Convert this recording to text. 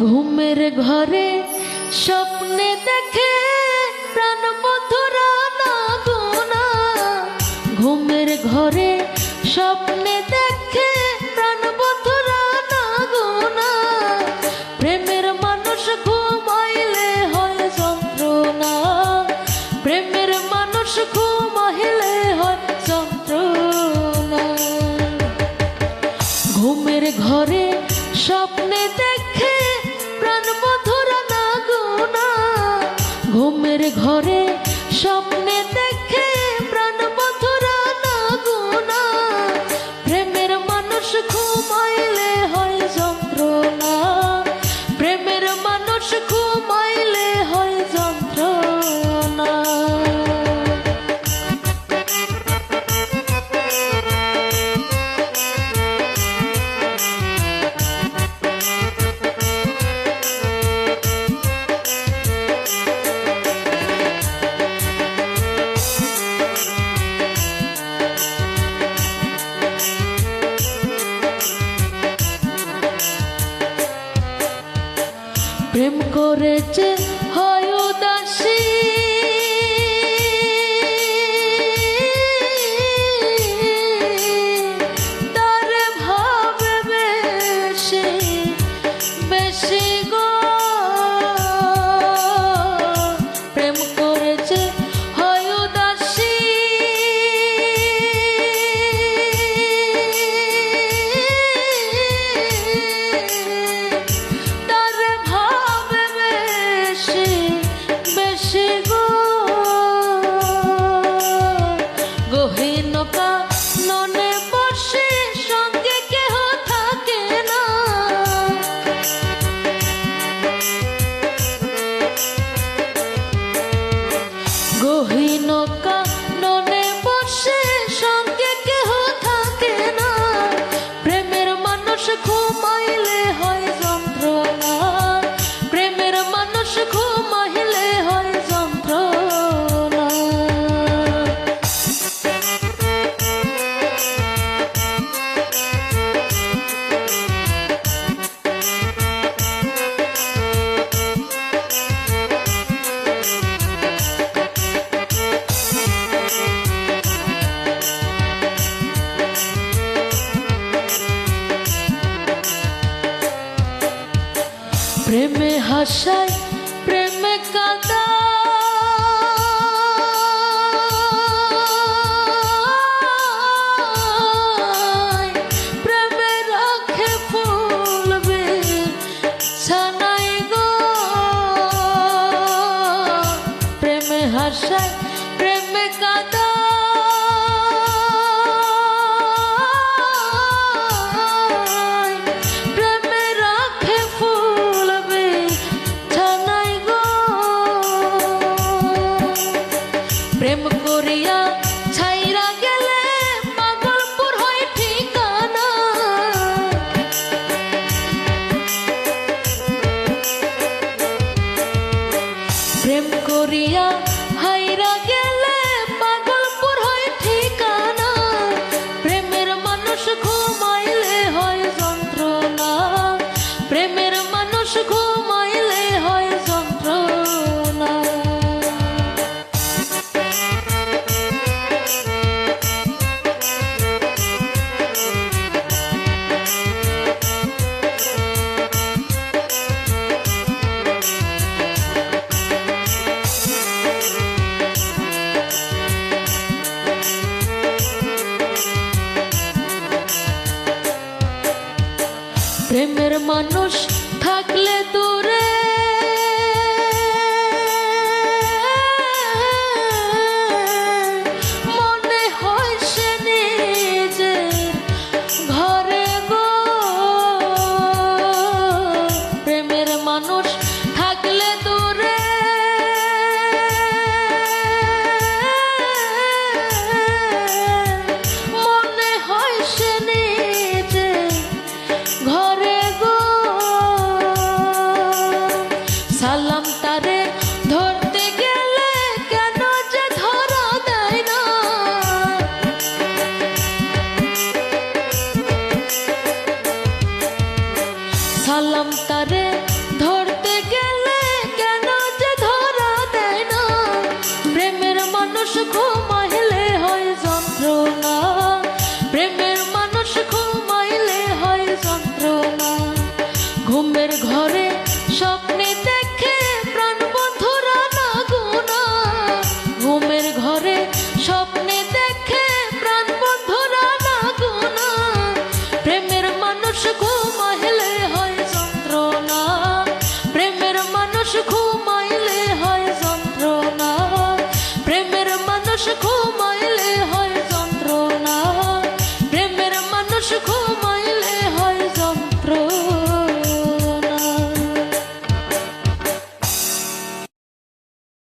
ঘুমের ঘরে স্বপ্নে দেখে প্রাণ মধুরা না ঘুমের ঘরে স্বপ্ন ঘুমের ঘরে স্বপ্নে দেখ করেছে হয় উদাসী। প্রেমে হাসায় প্রেমে কাঁদা হাসায় প্রেমে কাঁদা প্রেমের মানুষ মানুষ ঘুমাইলে হয় যন্ত্রণা।